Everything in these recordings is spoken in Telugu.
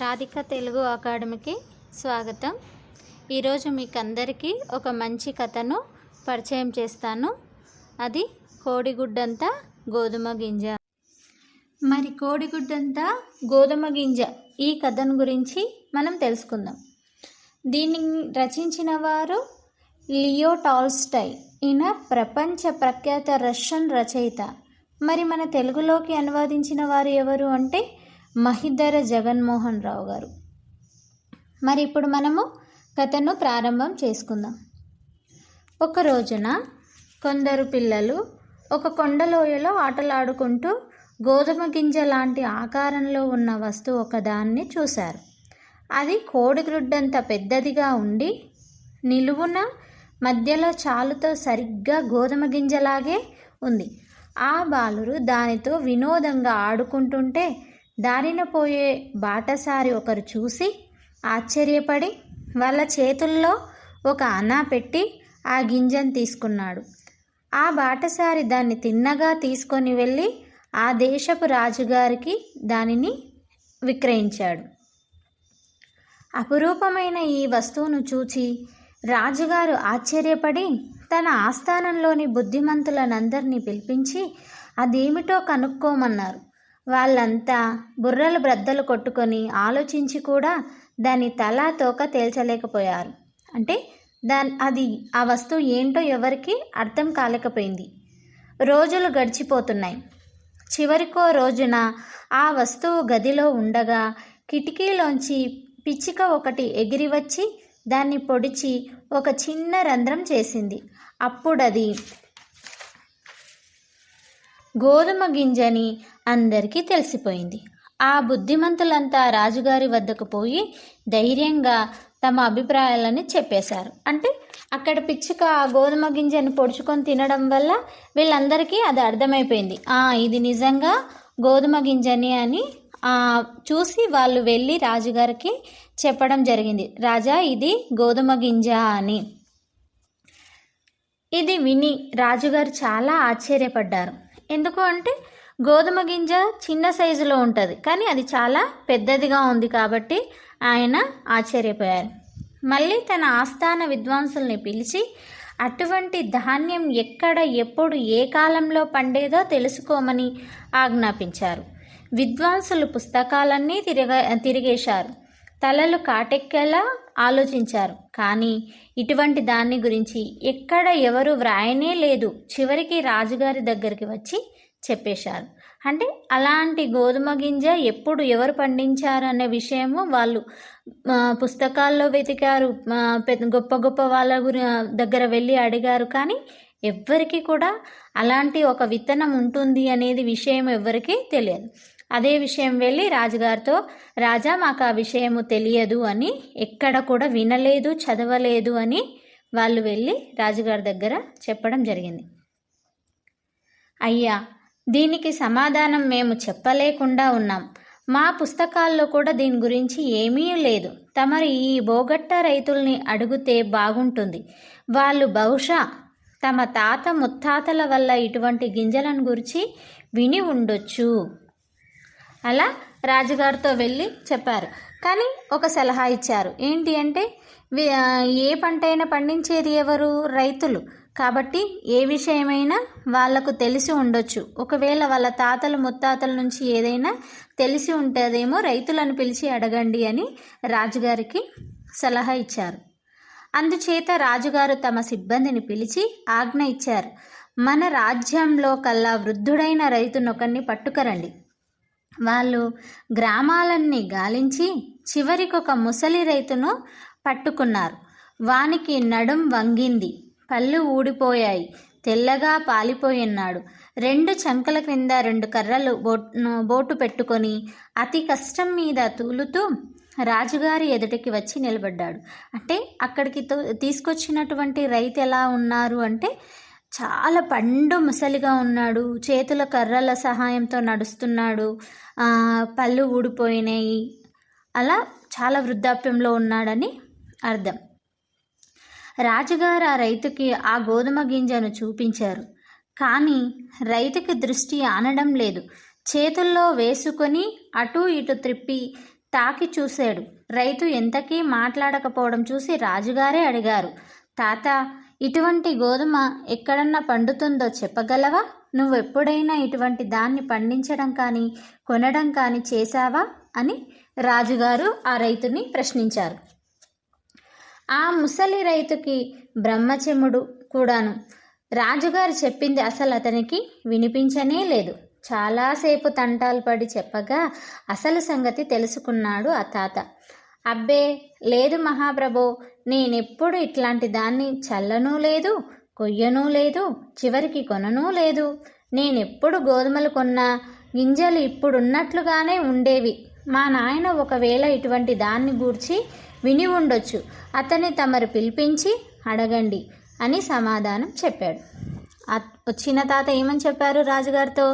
రాధిక తెలుగు అకాడమీకి స్వాగతం. ఈరోజు మీకు అందరికీ ఒక మంచి కథను పరిచయం చేస్తాను. అది కోడిగుడ్డంతా గోధుమ గింజ. మరి కోడిగుడ్డంతా గోధుమ గింజ ఈ కథను గురించి మనం తెలుసుకుందాం. దీన్ని రచించిన వారు లియో టాల్స్టై ఈయన ప్రపంచ ప్రఖ్యాత రష్యన్ రచయిత. మరి మన తెలుగులోకి అనువాదించిన వారు ఎవరు అంటే మహిధర జగన్మోహన్ రావు గారు. మరి ఇప్పుడు మనము కథను ప్రారంభం చేసుకుందాం. ఒక రోజున కొందరు పిల్లలు ఒక కొండలోయలో ఆటలాడుకుంటూ గోధుమ గింజ లాంటి ఆకారంలో ఉన్న వస్తువు ఒకదాన్ని చూశారు. అది కోడిగ్రుడ్డంత పెద్దదిగా ఉండి నిలువున మధ్యలో చాలుతో సరిగ్గా గోధుమ గింజలాగే ఉంది. ఆ బాలురు దానితో వినోదంగా ఆడుకుంటుంటే దారిన పోయే బాటసారి ఒకరు చూసి ఆశ్చర్యపడి వాళ్ళ చేతుల్లో ఒక అనా పెట్టి ఆ గింజను తీసుకున్నాడు. ఆ బాటసారి దాన్ని తిన్నగా తీసుకొని వెళ్ళి ఆ దేశపు రాజుగారికి దానిని విక్రయించాడు. అపురూపమైన ఈ వస్తువును చూచి రాజుగారు ఆశ్చర్యపడి తన ఆస్థానంలోని బుద్ధిమంతులనందరినీ పిలిపించి అదేమిటో కనుక్కోమన్నారు. వాళ్ళంతా బుర్రలు బ్రద్దలు కొట్టుకొని ఆలోచించి కూడా దాని తల తోక తేల్చలేకపోయారు. అంటే దాని అది ఆ వస్తువు ఏంటో ఎవరికి అర్థం కాలేకపోయింది. రోజులు గడిచిపోతున్నాయి. చివరికో రోజున ఆ వస్తువు గదిలో ఉండగా కిటికీలోంచి పిచ్చిక ఒకటి ఎగిరి వచ్చి దాన్ని పొడిచి ఒక చిన్న రంధ్రం చేసింది. అప్పుడది గోధుమ గింజని అందరికీ తెలిసిపోయింది. ఆ బుద్ధిమంతులంతా రాజుగారి వద్దకు పోయి ధైర్యంగా తమ అభిప్రాయాలని చెప్పేశారు. అంటే అక్కడ పిచ్చుక ఆ గోధుమ గింజని పొడుచుకొని తినడం వల్ల వీళ్ళందరికీ అది అర్థమైపోయింది. ఆ ఇది నిజంగా గోధుమ గింజని అని చూసి వాళ్ళు వెళ్ళి రాజుగారికి చెప్పడం జరిగింది. రాజా ఇది గోధుమ గింజ అని. ఇది విని రాజుగారు చాలా ఆశ్చర్యపడ్డారు. ఎందుకు అంటే గోధుమ గింజ చిన్న సైజులో ఉంటుంది కానీ అది చాలా పెద్దదిగా ఉంది కాబట్టి ఆయన ఆశ్చర్యపోయారు. మళ్ళీ తన ఆస్థాన విద్వాంసుల్ని పిలిచి అటువంటి ధాన్యం ఎక్కడ ఎప్పుడు ఏ కాలంలో పండేదో తెలుసుకోమని ఆజ్ఞాపించారు. విద్వాంసులు పుస్తకాలన్నీ తిరగ తిరిగేశారు. తలలు కాటెక్కేలా ఆలోచించారు. కానీ ఇటువంటి దాన్ని గురించి ఎక్కడ ఎవరు వ్రాయనే లేదు. చివరికి రాజుగారి దగ్గరికి వచ్చి చెప్పేశారు. అంటే అలాంటి గోధుమ గింజ ఎప్పుడు ఎవరు పండించారు అనే విషయము వాళ్ళు పుస్తకాల్లో వెతికారు. పెద్ద గొప్ప గొప్ప వాళ్ళ గురి దగ్గర వెళ్ళి అడిగారు. కానీ ఎవ్వరికీ కూడా అలాంటి ఒక విత్తనం ఉంటుంది అనేది విషయం ఎవ్వరికీ తెలియదు. అదే విషయం వెళ్ళి రాజుగారితో రాజా మాకు ఆ విషయము తెలియదు అని ఎక్కడ కూడా వినలేదు చదవలేదు అని వాళ్ళు వెళ్ళి రాజుగారి దగ్గర చెప్పడం జరిగింది. అయ్యా దీనికి సమాధానం మేము చెప్పలేకుండా ఉన్నాం. మా పుస్తకాల్లో కూడా దీని గురించి ఏమీ లేదు. తమరు ఈ బోగట్ట రైతుల్ని అడిగితే బాగుంటుంది. వాళ్ళు బహుశా తమ తాత ముత్తాతల వల్ల ఇటువంటి గింజలను గురించి విని ఉండొచ్చు. అలా రాజుగారితో వెళ్ళి చెప్పారు. కానీ ఒక సలహా ఇచ్చారు. ఏంటి అంటే ఏ పంట అయినా పండించేది ఎవరు? రైతులు. కాబట్టి ఏ విషయమైనా వాళ్ళకు తెలిసి ఉండొచ్చు. ఒకవేళ వాళ్ళ తాతలు ముత్తాతల నుంచి ఏదైనా తెలిసి ఉంటుందేమో రైతులను పిలిచి అడగండి అని రాజుగారికి సలహా ఇచ్చారు. అందుచేత రాజుగారు తమ సిబ్బందిని పిలిచి ఆజ్ఞ ఇచ్చారు. మన రాజ్యంలో కల్లా వృద్ధుడైన రైతునొకరిని పట్టుకరండి. వాళ్ళు గ్రామాలన్నీ గాలించి చివరికొక ముసలి రైతును పట్టుకున్నారు. వానికి నడుం వంగింది. పళ్ళు ఊడిపోయాయి. తెల్లగా పాలిపోయిన్నాడు రెండు చంకల క్రింద రెండు కర్రలు బోట్ బోటు పెట్టుకొని అతి కష్టం మీద తూలుతూ రాజుగారి ఎదుటికి వచ్చి నిలబడ్డాడు. అంటే అక్కడికి తో- తీసుకొచ్చినటువంటి రైతు ఎలా ఉన్నారు అంటే చాలా పండు ముసలిగా ఉన్నాడు. చేతుల కర్రల సహాయంతో నడుస్తున్నాడు. పళ్ళు ఊడిపోయినాయి. అలా చాలా వృద్ధాప్యంలో ఉన్నాడని అర్థం. రాజుగారు ఆ రైతుకి ఆ గోధుమ గింజను చూపించారు. కానీ రైతుకి దృష్టి ఆనడం లేదు. చేతుల్లో వేసుకొని అటూ ఇటు త్రిప్పి తాకి చూశాడు. రైతు ఎంతకీ మాట్లాడకపోవడం చూసి రాజుగారే అడిగారు. తాత ఇటువంటి గోధుమ ఎక్కడన్నా పండుతుందో చెప్పగలవా? నువ్వెప్పుడైనా ఇటువంటి దాన్ని పండించడం కానీ కొనడం కానీ చేశావా? అని రాజుగారు ఆ రైతుని ప్రశ్నించారు. ఆ ముసలి రైతుకి బ్రహ్మచెముడు కూడాను. రాజుగారు చెప్పింది అసలు అతనికి వినిపించనే లేదు. చాలాసేపు తంటాలు పడి చెప్పగా అసలు సంగతి తెలుసుకున్నాడు ఆ తాత. అబ్బే లేదు మహాప్రభో నేనెప్పుడు ఇట్లాంటి దాన్ని చల్లనూ లేదు కొయ్యనూ లేదు చివరికి కొననూ లేదు. నేనెప్పుడు గోధుమలు కొన్నా గింజలు ఇప్పుడున్నట్లుగానే ఉండేవి. మా నాయన ఒకవేళ ఇటువంటి దాన్ని గూర్చి విని ఉండొచ్చు అతన్ని తమరు పిలిపించి అడగండి అని సమాధానం చెప్పాడు. వచ్చిన తాత ఏమని చెప్పారు రాజుగారితో?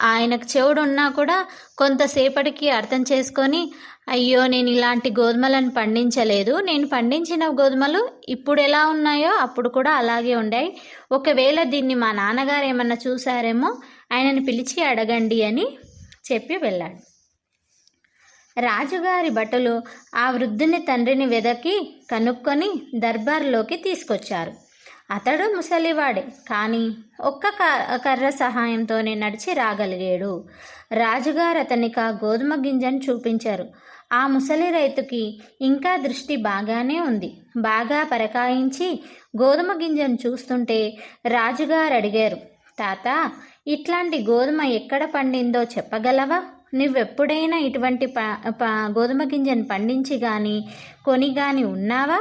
ఆయనకు చెవుడు ఉన్నా కూడా కొంతసేపటికి అర్థం చేసుకొని అయ్యో నేను ఇలాంటి గోధుమలను పండించలేదు. నేను పండించిన గోధుమలు ఇప్పుడు ఎలా ఉన్నాయో అప్పుడు కూడా అలాగే ఉండాయి. ఒకవేళ దీన్ని మా నాన్నగారు ఏమన్నా చూసారేమో ఆయనని పిలిచి అడగండి అని చెప్పి వెళ్ళాడు. రాజుగారి భటులు ఆ వృద్ధుని తండ్రిని వెదకి కనుక్కొని దర్బార్లోకి తీసుకొచ్చారు. అతడు ముసలివాడే కానీ ఒక్క క- కర్ర సహాయంతోనే నడిచి రాగలిగాడు. రాజుగారు అతనికి ఆ గోధుమ గింజను చూపించారు. ఆ ముసలి రైతుకి ఇంకా దృష్టి బాగానే ఉంది. బాగా పరకాయించి గోధుమ గింజను చూస్తుంటే రాజుగారు అడిగారు తాత ఇట్లాంటి గోధుమ ఎక్కడ పండిందో చెప్పగలవా? నువ్వెప్పుడైనా ఇటువంటి ప ప- గోధుమ గింజను పండించి కానీ కొని కానీ ఉన్నావా?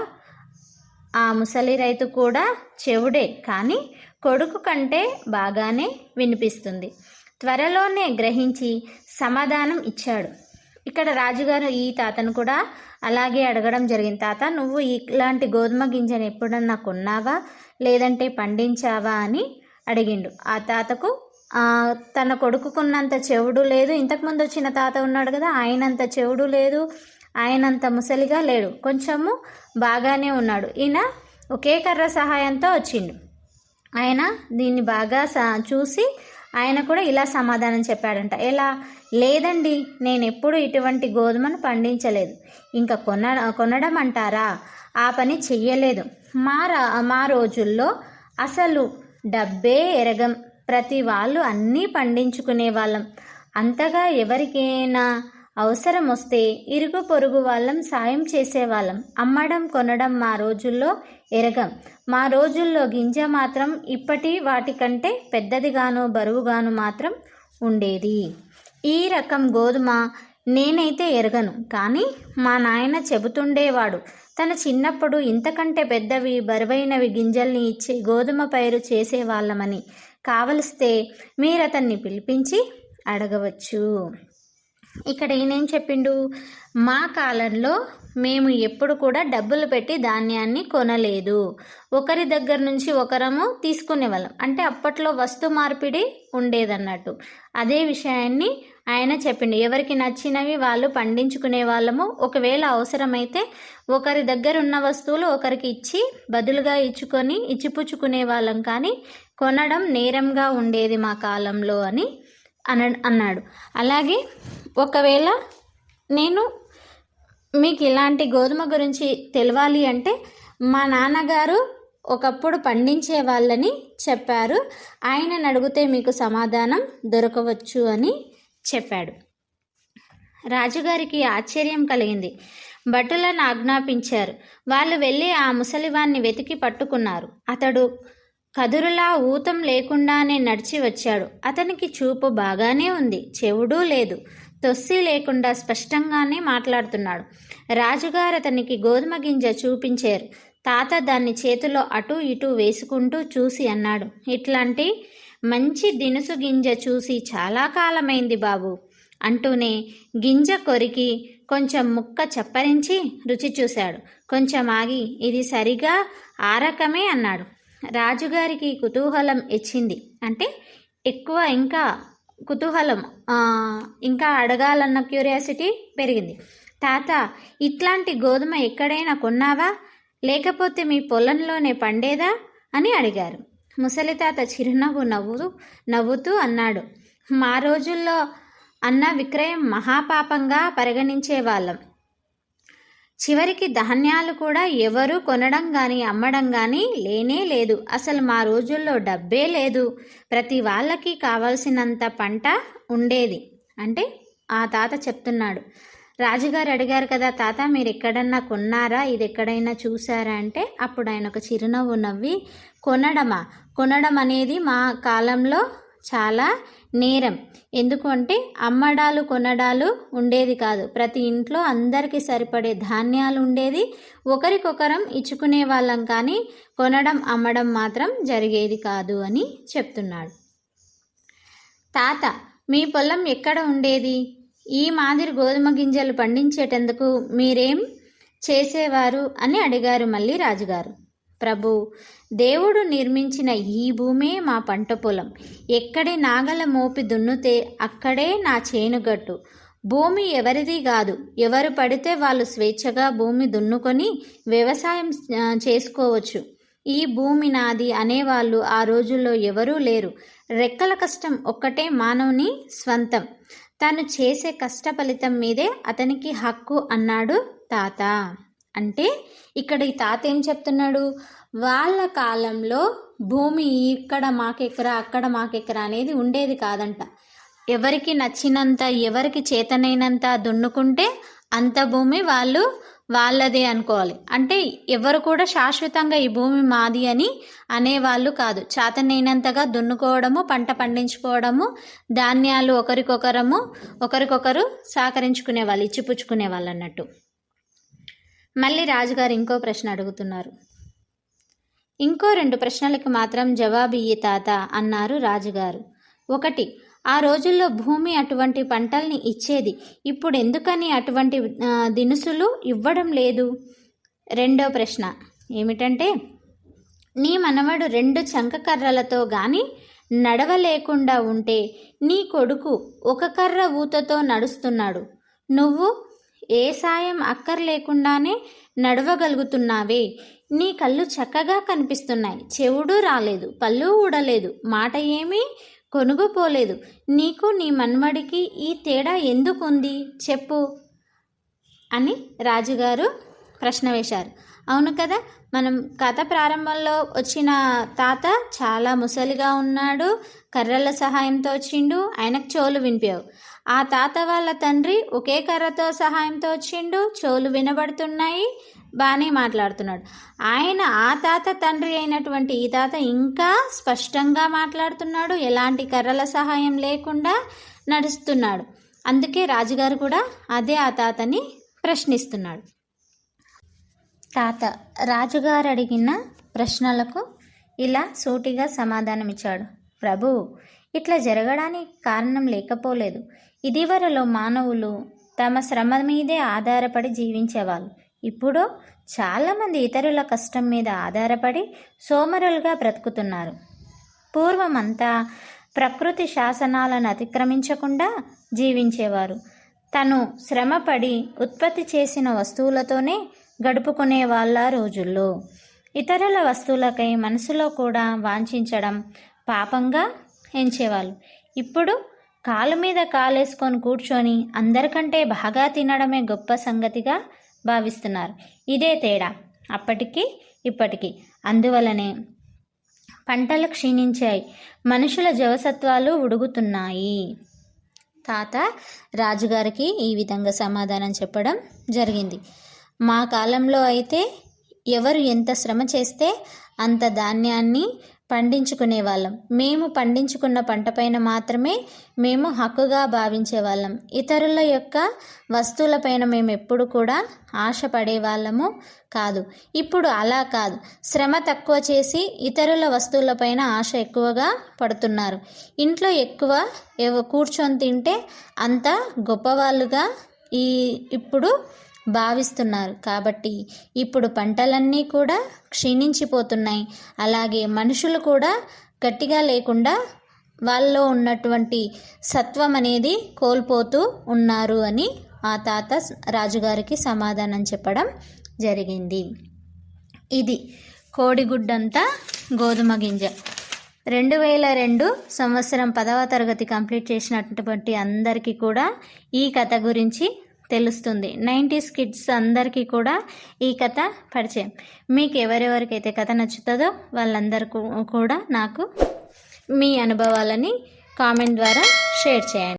ఆ ముసలి రైతు కూడా చెవుడే కానీ కొడుకు కంటే బాగానే వినిపిస్తుంది. త్వరలోనే గ్రహించి సమాధానం ఇచ్చాడు. ఇక్కడ రాజుగారు ఈ తాతను కూడా అలాగే అడగడం జరిగింది. తాత నువ్వు ఇలాంటి గోధుమ గింజను ఎప్పుడన్నా కొన్నావా? లేదంటే పండించావా అని అడిగిండు. ఆ తాతకు తన కొడుకుకున్నంత చెవుడు లేదు. ఇంతకుముందు వచ్చిన తాత ఉన్నాడు కదా ఆయనంత చెవుడు లేదు. ఆయనంత ముసలిగా లేడు. కొంచెము బాగానే ఉన్నాడు. ఈయన ఒకే కర్ర సహాయంతో వచ్చిండు. ఆయన దీన్ని బాగా సా చూసి ఆయన కూడా ఇలా సమాధానం చెప్పాడంట. ఎలా? లేదండి. నేను ఎప్పుడు ఇటువంటి గోధుమను పండించలేదు. ఇంకా కొన కొనడం అంటారా ఆ పని చెయ్యలేదు. మా రా మా రోజుల్లో అసలు డబ్బే ఎరగం. ప్రతి వాళ్ళు అన్నీ పండించుకునే వాళ్ళం. అంతగా ఎవరికైనా అవసరం వస్తే ఇరుగు పొరుగు వాళ్ళం సాయం చేసేవాళ్ళం. అమ్మడం కొనడం మా రోజుల్లో ఎరగం. మా రోజుల్లో గింజ మాత్రం ఇప్పటి వాటికంటే పెద్దదిగాను బరువుగాను మాత్రం ఉండేది. ఈ రకం గోధుమ నేనైతే ఎరగను. కానీ మా నాయన చెబుతుండేవాడు తన చిన్నప్పుడు ఇంతకంటే పెద్దవి బరువైనవి గింజల్ని ఇచ్చే గోధుమ పైరు చేసేవాళ్ళమని. కావలిస్తే మీరు అతన్ని పిలిపించి అడగవచ్చు. ఇక్కడ ఈయనేం చెప్పిండు? మా కాలంలో మేము ఎప్పుడు కూడా డబ్బులు పెట్టి ధాన్యాన్ని కొనలేదు. ఒకరి దగ్గర నుంచి ఒకరము తీసుకునే వాళ్ళం. అంటే అప్పట్లో వస్తు మార్పిడి ఉండేదన్నట్టు. అదే విషయాన్ని ఆయన చెప్పిండు. ఎవరికి నచ్చినవి వాళ్ళు పండించుకునే వాళ్ళము. ఒకవేళ అవసరమైతే ఒకరి దగ్గర ఉన్న వస్తువులు ఒకరికి ఇచ్చి బదులుగా ఇచ్చుకొని ఇచ్చిపుచ్చుకునే వాళ్ళం. కానీ కొనడం నేరంగా ఉండేది మా కాలంలో అని అన అన్నాడు. అలాగే ఒకవేళ నేను మీకు ఇలాంటి గోధుమ గురించి తెలవాలి అంటే మా నాన్నగారు ఒకప్పుడు పండించే వాళ్ళని చెప్పారు. ఆయనను అడిగితే మీకు సమాధానం దొరకవచ్చు అని చెప్పాడు. రాజుగారికి ఆశ్చర్యం కలిగింది. భటులను ఆజ్ఞాపించారు. వాళ్ళు వెళ్ళి ఆ ముసలివాన్ని వెతికి పట్టుకున్నారు. అతడు కదురులా ఊతం లేకుండానే నడిచి వచ్చాడు. అతనికి చూపు బాగానే ఉంది చెవుడూ లేదు. తొస్సి లేకుండా స్పష్టంగానే మాట్లాడుతున్నాడు. రాజుగారు అతనికి గోధుమ గింజ చూపించారు. తాత దాన్ని చేతిలో అటు ఇటు వేసుకుంటూ చూసి అన్నాడు ఇట్లాంటి మంచి దినుసు గింజ చూసి చాలా కాలమైంది బాబు అంటూనే గింజ కొరికి కొంచెం ముక్క చప్పరించి రుచి చూశాడు. కొంచెం ఆగి ఇది సరిగా ఆ రకమే అన్నాడు. రాజుగారికి కుతూహలం ఇచ్చింది. అంటే ఎక్కువ ఇంకా కుతూహలం ఇంకా అడగాలన్న క్యూరియాసిటీ పెరిగింది. తాత ఇట్లాంటి గోధుమ ఎక్కడైనా కొన్నావా? లేకపోతే మీ పొలంలోనే పండేదా? అని అడిగారు. ముసలి తాత చిరునవ్వు నవ్వు నవ్వుతూ అన్నాడు మా రోజుల్లో అన్న విక్రయం మహాపాపంగా పరిగణించే వాళ్ళం చివరికి ధాన్యాలు కూడా ఎవరు కొనడం కానీ అమ్మడం కానీ లేనే లేదు. అసలు మా రోజుల్లో డబ్బే లేదు. ప్రతి వాళ్ళకి కావాల్సినంత పంట ఉండేది. అంటే ఆ తాత చెప్తున్నాడు. రాజుగారు అడిగారు కదా తాత మీరు ఎక్కడన్నా కొన్నారా? ఇది ఎక్కడైనా చూసారా? అంటే అప్పుడు ఆయన ఒక చిరునవ్వు నవ్వి కొనడమా? కొనడం అనేది మా కాలంలో చాలా నేరం. ఎందుకంటే అమ్మడాలు కొనడాలు ఉండేది కాదు. ప్రతి ఇంట్లో అందరికీ సరిపడే ధాన్యాలు ఉండేది. ఒకరికొకరం ఇచ్చుకునే వాళ్ళం కానీ కొనడం అమ్మడం మాత్రం జరిగేది కాదు అని చెప్తున్నాడు. తాత మీ పొలం ఎక్కడ ఉండేది? ఈ మాదిరి గోధుమ గింజలు పండించేటందుకు మీరేం చేసేవారు? అని అడిగారు మళ్ళీ రాజుగారు. ప్రభు దేవుడు నిర్మించిన ఈ భూమే మా పంట పొలం. ఎక్కడి నాగల మోపి దున్నుతే అక్కడే నా చేనుగట్టు. భూమి ఎవరిది కాదు. ఎవరు పడితే వాళ్ళు స్వేచ్ఛగా భూమి దున్నుకొని వ్యవసాయం చేసుకోవచ్చు. ఈ భూమి నాది అనేవాళ్ళు ఆ రోజుల్లో ఎవరూ లేరు. రెక్కల కష్టం ఒక్కటే మానవుని స్వంతం. తను చేసే కష్ట ఫలితం మీదే అతనికి హక్కు అన్నాడు తాత. అంటే ఇక్కడ ఈ తాత ఏం చెప్తున్నాడు? వాళ్ళ కాలంలో భూమి ఇక్కడ మాకెక్కరా అక్కడ మాకెక్కరా అనేది ఉండేది కాదంట. ఎవరికి నచ్చినంత ఎవరికి చేతనైనంత దున్నుకుంటే అంత భూమి వాళ్ళు వాళ్ళదే అనుకోవాలి. అంటే ఎవరు కూడా శాశ్వతంగా ఈ భూమి మాది అని అనేవాళ్ళు కాదు. చేతనైనంతగా దున్నుకోవడము పంట పండించుకోవడము ధాన్యాలు ఒకరికొకరము ఒకరికొకరు సహకరించుకునే వాళ్ళు ఇచ్చిపుచ్చుకునే వాళ్ళు అన్నట్టు. మళ్ళీ రాజుగారు ఇంకో ప్రశ్న అడుగుతున్నారు. ఇంకో రెండు ప్రశ్నలకు మాత్రం జవాబు ఇయ్యి తాత అన్నారు రాజుగారు. ఒకటి ఆ రోజుల్లో భూమి అటువంటి పంటల్ని ఇచ్చేది ఇప్పుడు ఎందుకని అటువంటి దినుసులు ఇవ్వడం లేదు? రెండో ప్రశ్న ఏమిటంటే నీ మనవడు రెండు చంకకర్రలతో గాని నడవలేకుండా ఉంటే నీ కొడుకు ఒక కర్ర ఊతతో నడుస్తున్నాడు. నువ్వు ఏ సాయం అక్కర్లేకుండానే నడవగలుగుతున్నావే. నీ కళ్ళు చక్కగా కనిపిస్తున్నాయి. చెవుడు రాలేదు. పళ్ళు ఊడలేదు. మాట ఏమీ కొనుగుపోలేదు. నీకు నీ మన్మడికి ఈ తేడా ఎందుకుంది? చెప్పు అని రాజుగారు ప్రశ్న వేశారు. అవును కదా మనం కథ ప్రారంభంలో వచ్చిన తాత చాలా ముసలిగా ఉన్నాడు. కర్రల సహాయంతో వచ్చిండు. ఆయనకు చెవులు వినిపావు. ఆ తాత వాళ్ళ తండ్రి ఒకే కర్రతో సహాయంతో వచ్చిండు. చెవులు వినబడుతున్నాయి. బాగానే మాట్లాడుతున్నాడు. ఆయన ఆ తాత తండ్రి అయినటువంటి ఈ తాత ఇంకా స్పష్టంగా మాట్లాడుతున్నాడు. ఎలాంటి కర్రల సహాయం లేకుండా నడుస్తున్నాడు. అందుకే రాజుగారు కూడా అదే ఆ తాతని ప్రశ్నిస్తున్నాడు. తాత రాజుగారు అడిగిన ప్రశ్నలకు ఇలా సూటిగా సమాధానమిచ్చాడు. ప్రభు ఇట్లా జరగడానికి కారణం లేకపోలేదు. ఇదివరలో మానవులు తమ శ్రమ మీదే ఆధారపడి జీవించేవాళ్ళు. ఇప్పుడు చాలామంది ఇతరుల కష్టం మీద ఆధారపడి సోమరులుగా బ్రతుకుతున్నారు. పూర్వమంతా ప్రకృతి శాసనాలను అతిక్రమించకుండా జీవించేవారు. తను శ్రమపడి ఉత్పత్తి చేసిన వస్తువులతోనే గడుపుకునే వాళ్ళ రోజుల్లో. ఇతరుల వస్తువులకై మనసులో కూడా వాంఛించడం పాపంగా ఎంచేవాళ్ళు. ఇప్పుడు కాలు మీద కాలేసుకొని కూర్చొని అందరికంటే బాగా తినడమే గొప్ప సంగతిగా భావిస్తున్నారు. ఇదే తేడా. అప్పటికి ఇప్పటికీ. అందువలనే పంటలు క్షీణించాయి. మనుషుల జవసత్వాలు ఉడుగుతున్నాయి. తాత రాజుగారికి ఈ విధంగా సమాధానం చెప్పడం జరిగింది. మా కాలంలో అయితే ఎవరు ఎంత శ్రమ చేస్తే అంత ధాన్యాన్ని పండించుకునే వాళ్ళం మేము పండించుకున్న పంటపైన మాత్రమే మేము హక్కుగా భావించే వాళ్ళం ఇతరుల యొక్క వస్తువులపైన మేము ఎప్పుడు కూడా ఆశ పడేవాళ్ళము కాదు. ఇప్పుడు అలా కాదు. శ్రమ తక్కువ చేసి ఇతరుల వస్తువులపైన ఆశ ఎక్కువగా పడుతున్నారు. ఇంట్లో ఎక్కువ కూర్చొని తింటే అంత గొప్పవాళ్ళుగా ఈ ఇప్పుడు భావిస్తున్నారు. కాబట్టి ఇప్పుడు పంటలన్నీ కూడా క్షీణించిపోతున్నాయి. అలాగే మనుషులు కూడా గట్టిగా లేకుండా వాళ్ళలో ఉన్నటువంటి సత్వం అనేది కోల్పోతూ ఉన్నారు అని ఆ తాత రాజుగారికి సమాధానం చెప్పడం జరిగింది. ఇది కోడిగుడ్డంతా గోధుమ గింజ. రెండు వేల రెండు సంవత్సరం పదవ తరగతి కంప్లీట్ చేసినటువంటి అందరికీ కూడా ఈ కథ గురించి తెలుస్తుంది. నైంటీస్ కిడ్స్ అందరికీ కూడా ఈ కథ పరిచయం. మీకు ఎవరెవరికైతే కథ నచ్చుతుందో వాళ్ళందరికీ కూడా నాకు మీ అనుభవాలని కామెంట్ ద్వారా షేర్ చేయండి.